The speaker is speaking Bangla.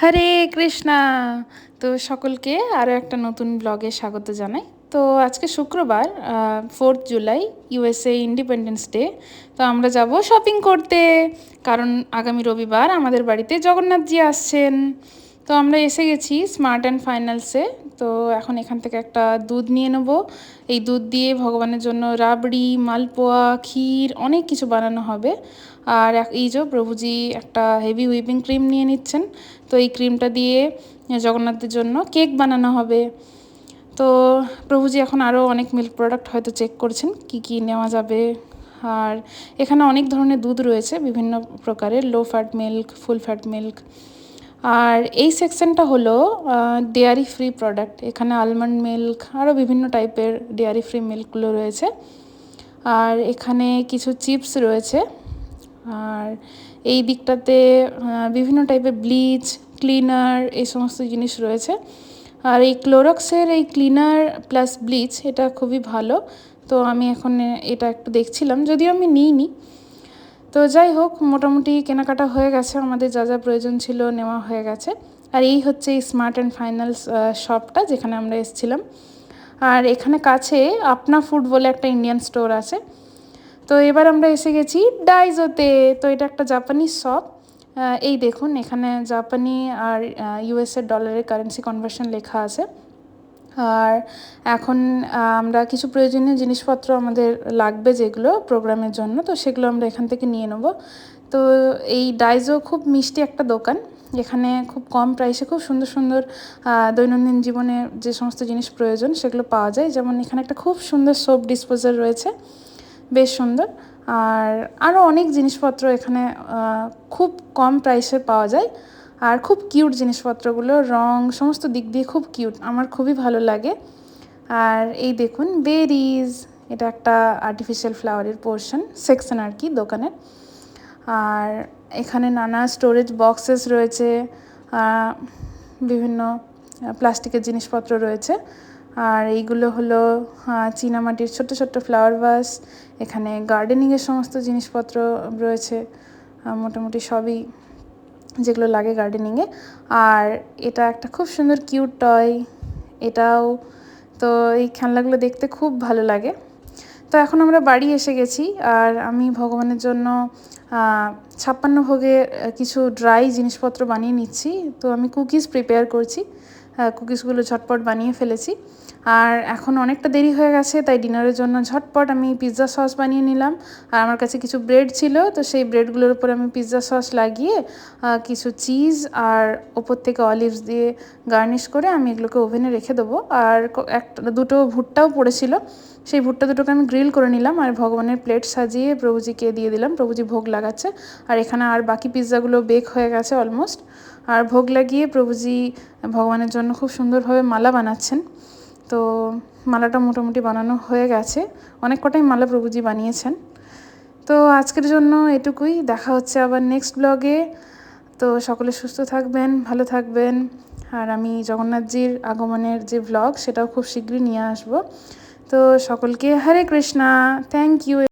হরে কৃষ্ণা। তো সকলকে আরও একটা নতুন ব্লগে স্বাগত জানাই। তো আজকে শুক্রবার fourth July USA independence day তো আমরা যাব শপিং করতে। কারণ আগামী রবিবার আমাদের বাড়িতে জগন্নাথজি আসছেন। তো আমরা এসে গেছি স্মার্ট অ্যান্ড ফাইনালসে। তো এখন এখান থেকে একটা দুধ নিয়ে নেব। এই দুধ দিয়ে ভগবানের জন্য রাবড়ি, মালপোয়া, ক্ষীর অনেক কিছু বানানো হবে। আর এই যে প্রভুজি একটা হেভি হুইপিং ক্রিম নিয়ে নিচ্ছেন। তো এই ক্রিমটা দিয়ে জগন্নাথের জন্য কেক বানানো হবে। তো প্রভুজি এখন আরও অনেক মিল্ক প্রোডাক্ট হয়তো চেক করছেন, কি কি নেওয়া যাবে। আর এখানে অনেক ধরনের দুধ রয়েছে, বিভিন্ন প্রকারের low fat milk full fat milk আর এই সেকশনটা হলো ডেয়ারি ফ্রি প্রোডাক্ট এখানে আলমন্ড মিল্ক আরও বিভিন্ন টাইপের ডেয়ারি ফ্রি মিল্কগুলো রয়েছে। আর এখানে কিছু চিপস রয়েছে। আর এই দিকটাতে বিভিন্ন টাইপের ব্লিচ ক্লিনার এই সমস্ত জিনিস রয়েছে। আর এই ক্লোরক্সের এই ক্লিনার প্লাস ব্লিচ এটা খুবই ভালো। তো আমি এখন এটা একটু দেখছিলাম, যদিও আমি নিইনি। তো যাই হোক, মোটামুটি কেনাকাটা হয়ে গেছে। আমাদের যা যা প্রয়োজন ছিল নেওয়া হয়ে গেছে। আর এই হচ্ছে এই স্মার্ট অ্যান্ড ফাইনাল শপটা যেখানে আমরা এসেছিলাম। আর এখানে কাছে আপনা ফুড বলে একটা ইন্ডিয়ান স্টোর আছে। তো এবার আমরা এসে গেছি ডাইজোতে তো এটা একটা জাপানিজ শপ এই দেখুন, এখানে জাপানি আর ইউএসএর ডলারের কারেন্সি কনভার্সন লেখা আছে। আর এখন আমরা কিছু প্রয়োজনীয় জিনিসপত্র আমাদের লাগবে যেগুলো প্রোগ্রামের জন্য, তো সেগুলো আমরা এখান থেকে নিয়ে নেব। তো এই ডাইজো খুব মিষ্টি একটা দোকান। এখানে খুব কম প্রাইসে খুব সুন্দর সুন্দর দৈনন্দিন জীবনে যে সমস্ত জিনিস প্রয়োজন সেগুলো পাওয়া যায়। যেমন এখানে একটা খুব সুন্দর সোপ ডিসপোজার রয়েছে, বেশ সুন্দর। আর আরও অনেক জিনিসপত্র এখানে খুব কম প্রাইসে পাওয়া যায়। আর খুব কিউট জিনিসপত্রগুলো, রং, সমস্ত দিক দিয়ে খুব কিউট আমার খুবই ভালো লাগে। আর এই দেখুন বেরিজ এটা একটা আর্টিফিশিয়াল ফ্লাওয়ারের পোর্শন সেকশন আর কি দোকানের। আর এখানে নানা স্টোরেজ বক্সেস রয়েছে বিভিন্ন প্লাস্টিকের জিনিসপত্র রয়েছে। আর এইগুলো হলো চীনামাটির ছোট্ট ছোট্ট ফ্লাওয়ার ভাস এখানে গার্ডেনিংয়ের সমস্ত জিনিসপত্র রয়েছে মোটামুটি সবই যেগুলো লাগে গার্ডেনিংয়ে আর এটা একটা খুব সুন্দর কিউট টয় এটাও তো এই খেলনাগুলো দেখতে খুব ভালো লাগে। তো এখন আমরা বাড়ি এসে গেছি, আর আমি ভগবানের জন্য ছাপ্পান্ন ভোগের কিছু ড্রাই জিনিসপত্র বানিয়ে নিচ্ছি। তো আমি কুকিজ প্রিপেয়ার করছি। কুকিজগুলো ঝটপট বানিয়ে ফেলেছি। আর এখন অনেকটা দেরি হয়ে গেছে, তাই ডিনারের জন্য ঝটপট আমি পিৎজা সস বানিয়ে নিলাম। আর আমার কাছে কিছু ব্রেড ছিল, তো সেই ব্রেডগুলোর উপর আমি পিৎজা সস লাগিয়ে কিছু চিজ আর ওপর থেকে অলিভস দিয়ে গার্নিশ করে আমি এগুলোকে ওভেনে রেখে দেবো। আর একটা, দুটো ভুট্টাও পড়েছিল, সেই ভুট্টা দুটোকে আমি গ্রিল করে নিলাম আর ভগবানের প্লেট সাজিয়ে প্রভুজিকে দিয়ে দিলাম। প্রভুজি ভোগ লাগাচ্ছে, আর এখানে আর বাকি পিৎজাগুলো বেক হয়ে গেছে অলমোস্ট। আর ভোগ লাগিয়ে প্রভুজি ভগবানের জন্য খুব সুন্দরভাবে মালা বানাচ্ছেন। তো মালাটা মোটামুটি বানানো হয়ে গেছে। অনেক কটাই মালা প্রভুজি বানিয়েছেন। তো আজকের জন্য এটুকুই। দেখা হচ্ছে আবার নেক্সট ব্লগে তো সকলে সুস্থ থাকবেন, ভালো থাকবেন। আর আমি জগন্নাথজির আগমনের যে ব্লগ সেটাও খুব শীঘ্রই নিয়ে আসব। তো সকলকে হরে কৃষ্ণা। Thank you